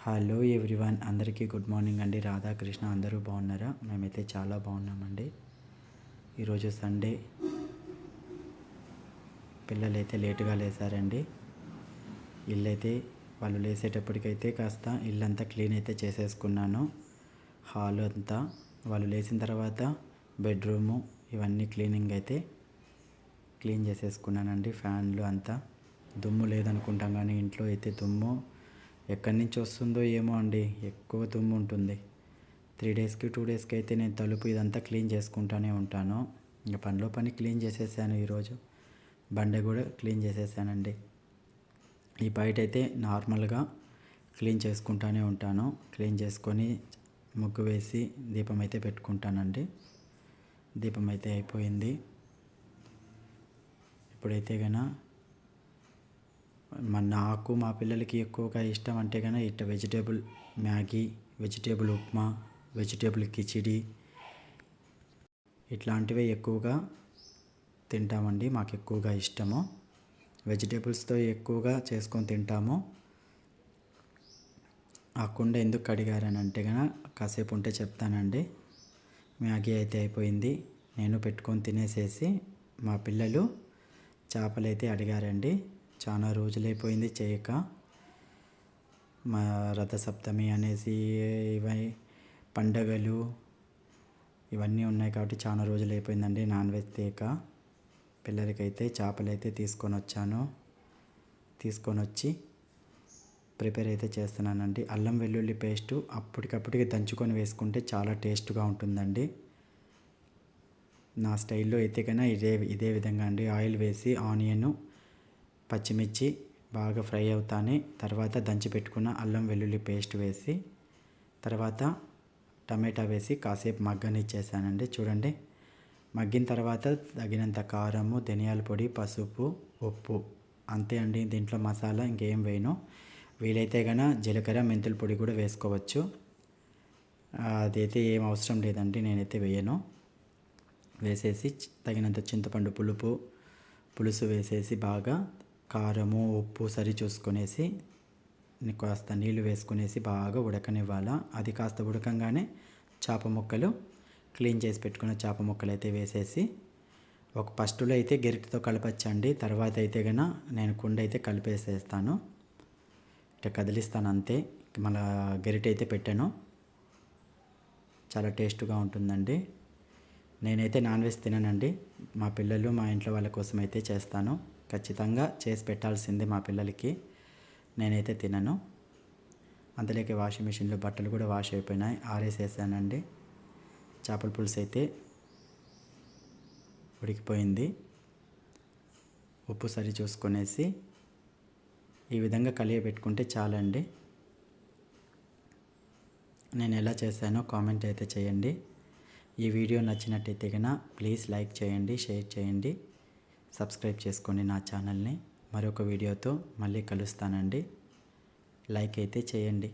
Hello everyone అందరికీ good morning అండి. రాధాకృష్ణ అందరూ బాగున్నారా? మేమైతే చాలా బాగున్నామండి. ఈరోజు సండే. పిల్లలైతే లేటుగా లేసారండి. ఇల్లు అయితే వాళ్ళు లేసేటప్పటికైతే కాస్త ఇల్లంతా క్లీన్ అయితే చేసేసుకున్నాను. హాల్ అంతా వాళ్ళు లేచిన తర్వాత బెడ్రూము ఇవన్నీ క్లీనింగ్ అయితే క్లీన్ చేసేసుకున్నానండి. ఫ్యాన్లు అంతా. దుమ్ము లేదనుకుంటాం కానీ ఇంట్లో అయితే దుమ్ము ఎక్కడి నుంచి వస్తుందో ఏమో అండి ఎక్కువ దుమ్ము ఉంటుంది. త్రీ డేస్కి టూ డేస్కి అయితే నేను తలుపు ఇదంతా క్లీన్ చేసుకుంటూనే ఉంటాను. ఇంకా పనిలో పని క్లీన్ చేసేసాను ఈరోజు. బండ కూడా క్లీన్ చేసేసానండి. ఈ బయట అయితే నార్మల్గా క్లీన్ చేసుకుంటూనే ఉంటాను. క్లీన్ చేసుకొని ముగ్గు వేసి దీపం అయితే పెట్టుకుంటానండి. దీపం అయితే అయిపోయింది. ఇప్పుడైతే గన నాకు మా పిల్లలకి ఎక్కువగా ఇష్టం అంటే కనుక ఇట్ట vegetable Maggi vegetable upma vegetable khichdi ఇట్లాంటివే ఎక్కువగా తింటామండి. మాకు ఎక్కువగా ఇష్టము. వెజిటేబుల్స్తో ఎక్కువగా చేసుకొని తింటాము. ఆ కుండ ఎందుకు కడిగారని అంటే కనుక కాసేపు ఉంటే చెప్తానండి. మ్యాగీ అయితే అయిపోయింది. నేను పెట్టుకొని తినేసేసి మా పిల్లలు చేపలు అయితే అడిగారండి. చాలా రోజులైపోయింది చేయక. మా రథసప్తమి అనేసి ఇవి పండగలు ఇవన్నీ ఉన్నాయి కాబట్టి చాలా రోజులు అయిపోయిందండి నాన్ వెజ్ తేక పిల్లలకైతే చేపలు అయితే తీసుకొని వచ్చాను తీసుకొని వచ్చి ప్రిపేర్ అయితే చేస్తున్నానండి. అల్లం వెల్లుల్లి పేస్టు అప్పటికప్పటికి దంచుకొని వేసుకుంటే చాలా టేస్ట్గా ఉంటుందండి. నా స్టైల్లో అయితే కన్నా ఇదే ఇదే విధంగా అండి. ఆయిల్ వేసి ఆనియన్ పచ్చిమిర్చి బాగా ఫ్రై అవుతానే తర్వాత దంచి పెట్టుకున్న అల్లం వెల్లుల్లి పేస్ట్ వేసి తర్వాత టమాటా వేసి కాసేపు మగ్గనిచ్చేసానండి. చూడండి. మగ్గిన తర్వాత తగినంత కారము ధనియాల పొడి పసుపు ఉప్పు అంతే అండి. దీంట్లో మసాలా ఇంకేం వేయను. వీలైతే గన జీలకర్ర మెంతుల పొడి కూడా వేసుకోవచ్చు. అదైతే ఏం అవసరం లేదండి నేనైతే వేయను. వేసేసి తగినంత చింతపండు పులుపు పులుసు వేసేసి బాగా కారము ఉప్పు సరి చూసుకునేసి కాస్త నీళ్ళు వేసుకునేసి బాగా ఉడకనివ్వాలా? అది కాస్త ఉడకంగానే చేప ముక్కలు క్లీన్ చేసి పెట్టుకున్న చేప ముక్కలు అయితే వేసేసి ఒక ఫస్ట్లో అయితే గెరిటితో కలపచ్చండి. తర్వాత అయితే గన నేను కుండ అయితే కలిపేసేస్తాను. ఇట్లా కదిలిస్తాను అంతే. మళ్ళా గెరిటి అయితే పెట్టాను. చాలా టేస్ట్గా ఉంటుందండి. నేనైతే నాన్ వెజ్ తిననండి. మా పిల్లలు మా ఇంట్లో వాళ్ళ కోసం అయితే చేస్తాను. ఖచ్చితంగా చేసి పెట్టాల్సిందే మా పిల్లలకి. నేనైతే తినను. అందులోకి వాషింగ్ మిషన్లో బట్టలు కూడా వాష్ అయిపోయినాయి. ఆరేసేసానండి. చేపల పులుసు అయితే ఉడికిపోయింది. ఉప్పు సరి చూసుకొనేసి ఈ విధంగా కలియ పెట్టుకుంటే చాలండి. నేను ఎలా చేశానో కామెంట్ అయితే చేయండి. ఈ వీడియో నచ్చినట్టయితే కనుక ప్లీజ్ లైక్ చేయండి షేర్ చేయండి. సబ్స్క్రైబ్ చేసుకోండి నా ఛానల్ని. మరొక వీడియోతో మళ్ళీ కలుస్తానండి. లైక్ అయితే చేయండి.